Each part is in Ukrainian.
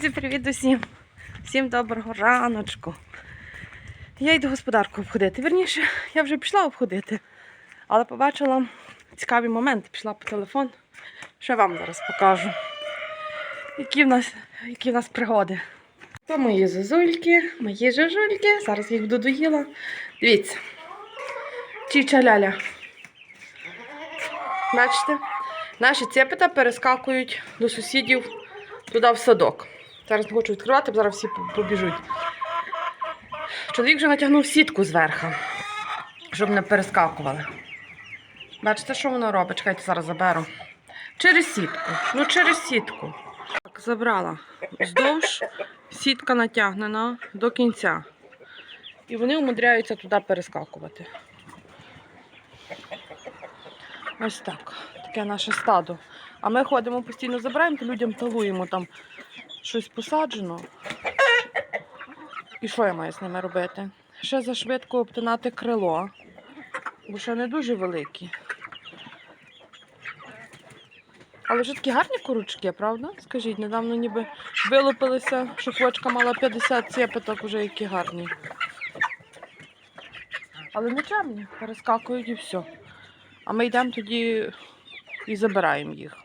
Друзі, привіт усім! Всім доброго раночку. Я йду господарку обходити. Вірніше, я вже пішла обходити, але побачила цікавий момент. Пішла по телефон. Ще вам зараз покажу. Які в нас, які в нас пригоди. То мої зозульки, мої жажульки. Зараз їх буду доїла. Дивіться. Чіча ляля. Бачите? Наші цепета перескакують до сусідів туди в садок. Зараз не хочу відкривати, бо зараз всі побіжуть. Чоловік вже натягнув сітку зверху, щоб не перескакували. Бачите, що воно робить? Чекайте, зараз заберу. Через сітку. Ну, через сітку. Так, забрала. Вздовж сітка натягнена до кінця. І вони умудряються туди перескакувати. Ось так. Таке наше стадо. А ми ходимо постійно забираємо, то людям талуємо там щось посаджено. І що я маю з ними робити? Ще зашвидко обтинати крило, бо ще не дуже великі. Але вже такі гарні курочки, правда? Скажіть, недавно ніби вилупилися, що квочка мала 50 цепеток, вже які гарні. Але не чемні, перескакують і все. А ми йдемо тоді і забираємо їх.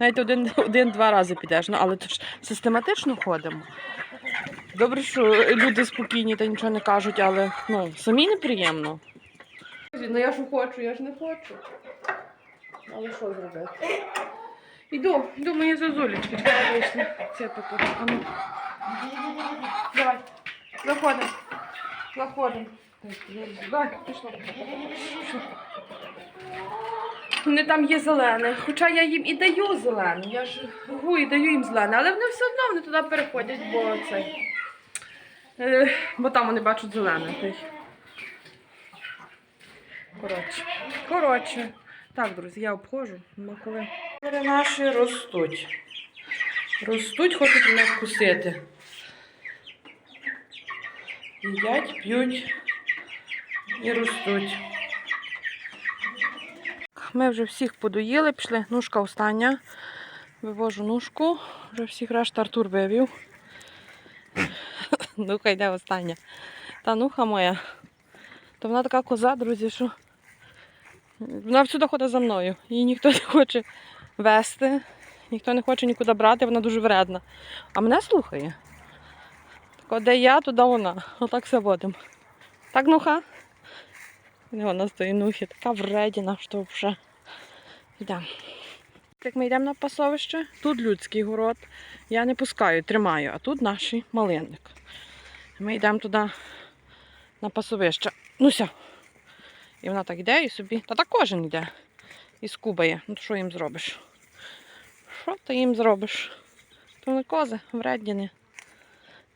Навіть один- один-два рази підеш, ну, але то ж систематично ходимо. Добре, що люди спокійні та нічого не кажуть, але ну, самі неприємно. Ну я ж хочу, я ж не хочу. Але що зробити? Іду, йду мої зозулечки. Це тут. А ну. Давай, заходимо. Заходимо. Давай, пішла. Пішла. Вони там є зелене. Хоча я їм і даю зелене. Я ж рву і даю їм зелене, але вони все одно вони туди переходять, бо цей. Е, бо там вони бачать зелене. Коротше. Коротше. Так, друзі, я обходжу. Коли наші ростуть. Ростуть, хочуть мене вкусити. Їдять, п'ють і ростуть. Ми вже всіх подоїли, пішли. Нушка остання. Вивожу нушку. Вже всіх решта Артур вивів. Нуха йде остання. Та нуха моя. То вона така коза, друзі, що вона всюди ходить за мною. Її ніхто не хоче вести, ніхто не хоче нікуди брати, вона дуже вредна. А мене слухає. Так, де я, туди вона. Отак все водимо. Так, нуха? Вона стоїть нухи, така вредіна, що вже. Йдемо. Як ми йдемо на пасовище, тут людський город. Я не пускаю, тримаю, а тут наш малинник. Ми йдемо туди на пасовище. Ну все. І вона так йде і собі. Та так кожен йде. І скубає. Ну що їм зробиш? Що ти їм зробиш? То не кози, вредні.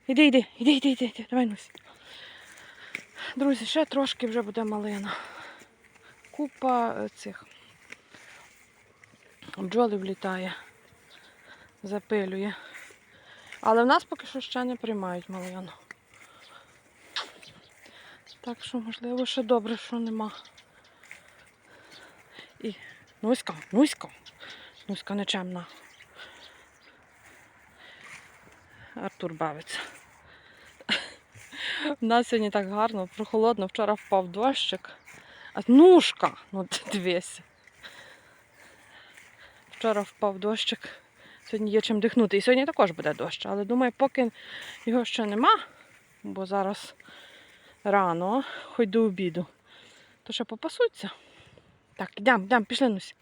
Іди, йди, іди, іди, іди, іди. Давай нусь. Друзі, ще трошки вже буде малина. Купа е, цих бджоли влітає, запилює. Але в нас поки що ще не приймають малину. Так що, можливо, ще добре, що нема. І Нуська, Нуська, Нуська нечемна. Артур бавиться. У нас сьогодні так гарно, прохолодно. Вчора впав дощик. А нушка, ну дивися. Вчора впав дощик. Сьогодні є чим дихнути. І сьогодні також буде дощ. Але думаю, поки його ще нема, бо зараз рано, хоч до обіду, то ще попасуться. Так, йдемо, йдемо, пішли Нусь.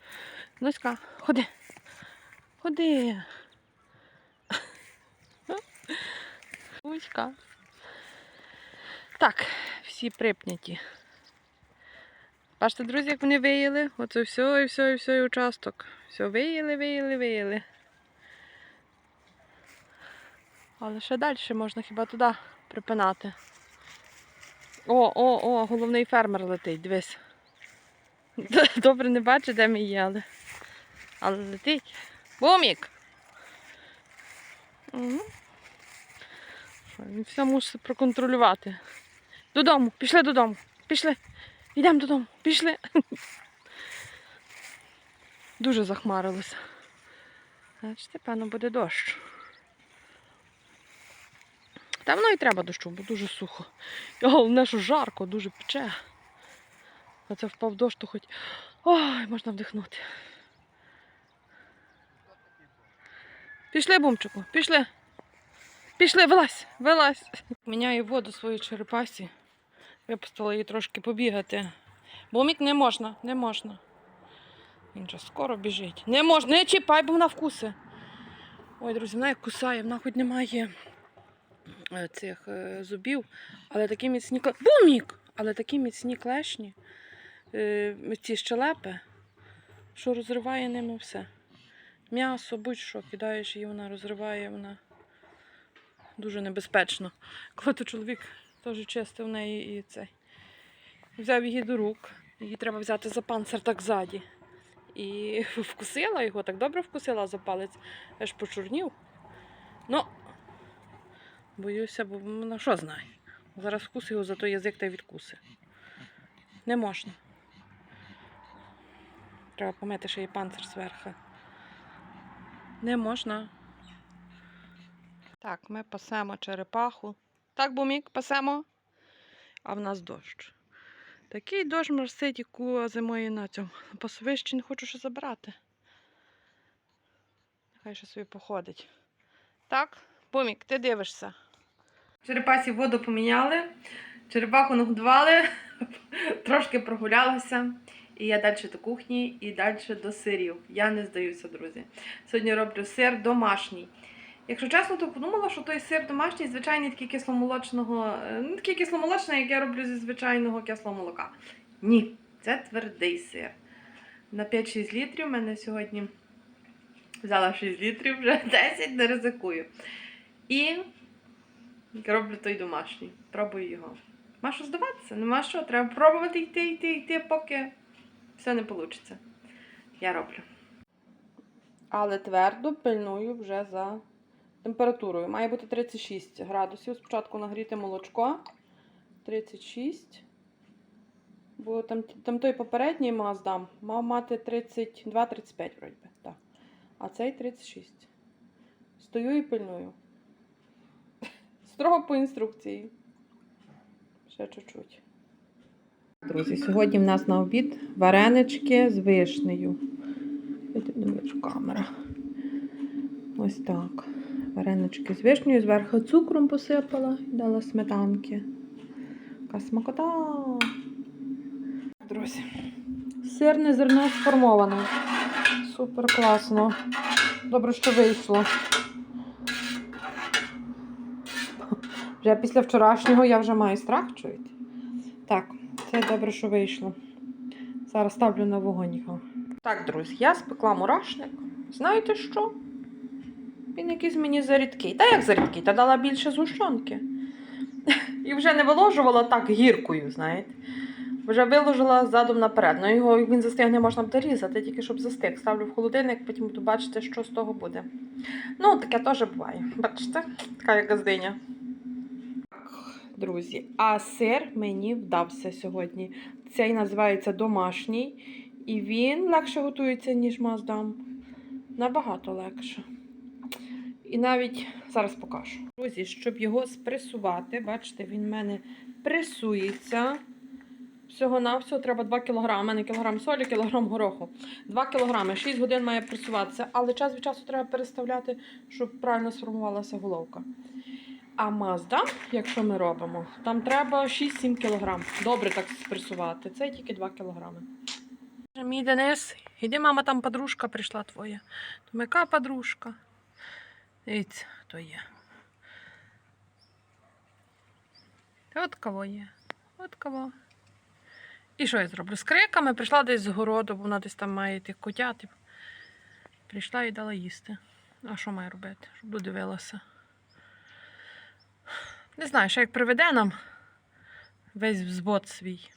Нуська, ходи. Ходи. Нуська. Так, всі припняті. Бачите, друзі, як вони виїли? Оце все і все, і все, і участок. Все виїли, виїли, виїли. Але ще далі можна хіба туди припинати. О, о, о, головний фермер летить, дивись. Добре не бачу, де ми є, але, але летить. Бомік! Угу. Все мусить проконтролювати. Додому, пішли додому, пішли. Йдемо додому, пішли. Дуже захмарилося. Бачите, певно, буде дощ. Та воно і треба дощу, бо дуже сухо. Головне, що жарко, дуже пече. А це впав дощ, то хоч. Ой, можна вдихнути. Пішли, бумчику, пішли. Пішли, вилазь, вилазь. Міняю воду своїй черепасі. Випустила її трошки побігати. Бумік не можна, не можна. Він же скоро біжить. Не можна, не чіпай, бо вона вкуси. Ой, друзі, вона як кусає, вона хоч не має е, цих е, зубів, але такі міцні клешні. Бумік! Але такі міцні клешні, е, ці щелепи, що розриває ними все. М'ясо, будь-що, кидаєш її, вона розриває, вона дуже небезпечно. Коли то чоловік теж чистив неї і цей. Взяв її до рук, її треба взяти за панцир так ззаді. І вкусила його, так добре вкусила за палець, аж почорнів. Ну, боюся, бо вона що знає. Зараз вкус його, зато язик та відкуси. Не можна. Треба помити ще й панцир зверху. Не можна. Так, ми пасемо черепаху. Так, бумік, пасемо. А в нас дощ. Такий дощ морсить, яку зимою на цьому. Пасовищі не хочу ще забрати. Нехай ще собі походить. Так, бумік, ти дивишся. Черепасі воду поміняли, черепаху нагодували, трошки прогулялася. І я далі до кухні і далі до сирів. Я не здаюся, друзі. Сьогодні роблю сир домашній. Якщо чесно, то подумала, що той сир домашній, звичайний такий кисломолочного, не такий кисломолочний, як я роблю зі звичайного кислого молока. Ні, це твердий сир. На 5-6 літрів в мене сьогодні взяла 6 літрів, вже 10 не ризикую. І роблю той домашній. Пробую його. Ма що здаватися? Нема що, треба пробувати йти, йти, йти, поки все не вийде. Я роблю. Але твердо пильную вже за температурою. Має бути 36 градусів. Спочатку нагріти молочко. 36. Бо там, там той попередній маздам мав мати 32-35 вроді би. Так. А цей 36. Стою і пильную. Строго по інструкції. Ще чуть-чуть. Друзі, сьогодні в нас на обід варенички з вишнею. Не камера. Ось так. Варенички з вишнею, зверху цукром посипала і дала сметанки. Така смакота. Друзі. Сирне зерно сформоване. Супер класно. Добре, що вийшло. Вже після вчорашнього я вже маю страх, чуєте? Так, це добре, що вийшло. Зараз ставлю на вогонь його. Так, друзі, я спекла мурашник. Знаєте що? Він якийсь мені зарідкий. Та як зарідкий? Та дала більше згущенки. І вже не виложувала так гіркою, знаєте. Вже виложила задом наперед. Ну його він застигне, можна буде різати, тільки щоб застиг. Ставлю в холодильник, потім буду бачити, що з того буде. Ну, таке теж буває. Бачите, така як газдиня. Друзі, а сир мені вдався сьогодні. Цей називається домашній. І він легше готується, ніж маздам. Набагато легше. І навіть зараз покажу. Друзі, щоб його спресувати, бачите, він в мене пресується. Всього-навсього треба 2 кг. У мене кілограм солі, кілограм гороху. 2 кг, 6 годин має пресуватися, але час від часу треба переставляти, щоб правильно сформувалася головка. А мазда, якщо ми робимо, там треба 6-7 кг. Добре так спресувати. Це тільки 2 кг. Мій Денис, іди, мама, там подружка прийшла твоя. Думаю, подружка? Дивіться, хто є. От кого є. От кого. І що я зроблю? З криками прийшла десь з городу, бо вона десь там має тих котятів. Прийшла і дала їсти. А що має робити? Щоб додивилася. Не знаю, що як приведе нам весь взвод свій.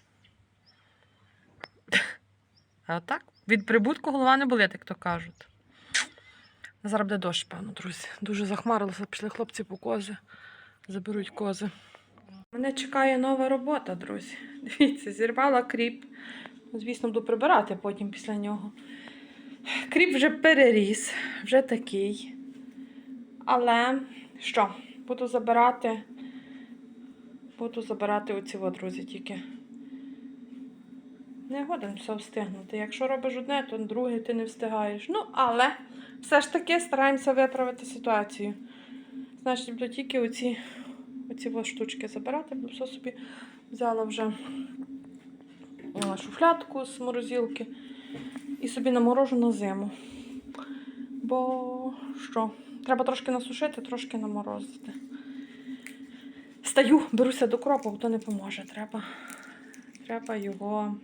А так, від прибутку голова не болить, як то кажуть. Зараз буде дощ, певно, друзі. Дуже захмарилося, пішли хлопці по кози, заберуть кози. Мене чекає нова робота, друзі. Дивіться, зірвала кріп. Звісно, буду прибирати потім після нього. Кріп вже переріс, вже такий. Але що, буду забирати. Буду забирати оці друзі, тільки. Не годен все встигнути. Якщо робиш одне, то друге ти не встигаєш. Ну, але все ж таки стараємося виправити ситуацію. Значить, буду тільки оці, оці штучки забирати, бо все собі взяла вже е, шуфлятку з морозилки і собі наморожу на зиму. Бо що? Треба трошки насушити, трошки наморозити. Стаю, беруся до кропу, то не поможе. Треба, треба його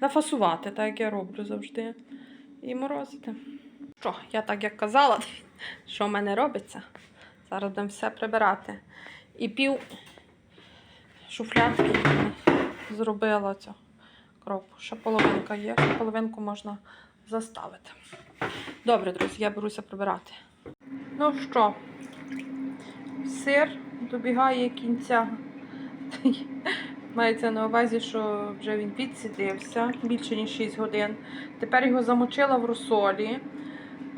нафасувати, так як я роблю завжди. І морозити. Що, я так як казала, що в мене робиться? Зараз будемо все прибирати. І пів шуфлятки зробила цю кропу. Ще половинка є, ще половинку можна заставити. Добре, друзі, я беруся прибирати. Ну що, сир добігає кінця. Мається на увазі, що вже він відсидився більше ніж 6 годин. Тепер його замочила в розсолі.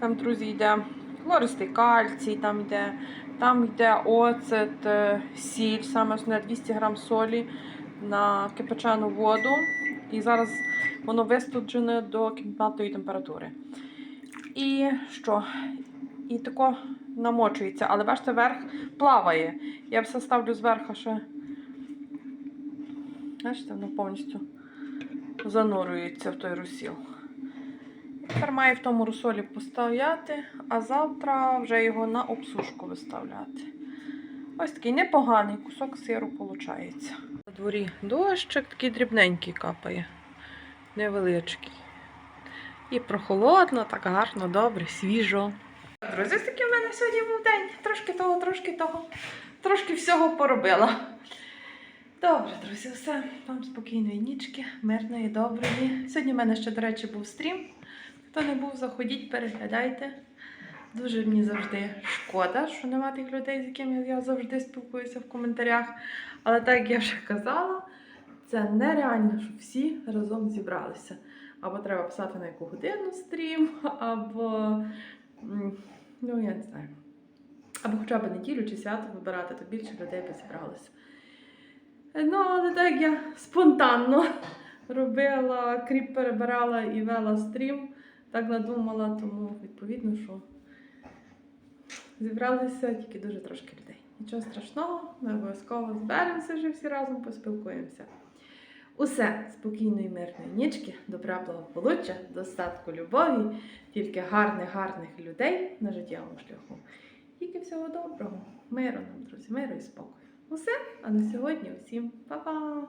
Там, друзі, йде хлористий кальцій, там йде, там йде оцет, е, сіль, саме основне 200 грам солі на кипячену воду. І зараз воно вистуджене до кімнатної температури. І що? І тако намочується, але бачите, верх плаває. Я все ставлю зверху ще. Бачите, воно повністю занурюється в той розсіл. Тепер має в тому розсолі постояти, а завтра вже його на обсушку виставляти. Ось такий непоганий кусок сиру виходить. На дворі дощик такий дрібненький капає, невеличкий. І прохолодно, так гарно, добре, свіжо. Друзі, такий в мене сьогодні був день. Трошки того, трошки того, трошки всього поробила. Добре, друзі, все. Вам спокійної нічки, мирної, доброї. Сьогодні в мене ще, до речі, був стрім. Хто не був, заходіть, переглядайте. Дуже мені завжди шкода, що нема тих людей, з якими я завжди спілкуюся в коментарях. Але так як я вже казала, це нереально, щоб всі разом зібралися. Або треба писати на яку годину стрім, або ну я не знаю. Або хоча б неділю чи свято вибирати, то більше людей би зібралося. Ну, але так я спонтанно робила, кріп перебирала і вела стрім. Так надумала, тому відповідно, що зібралися тільки дуже трошки людей. Нічого страшного, ми обов'язково зберемося вже всі разом, поспілкуємося. Усе спокійної, мирної нічки, добра благополуччя, достатку любові, тільки гарних, гарних людей на життєвому шляху. Тільки всього доброго, миру нам, друзі, миру і спокою. Усе, а на сьогодні всім па-па!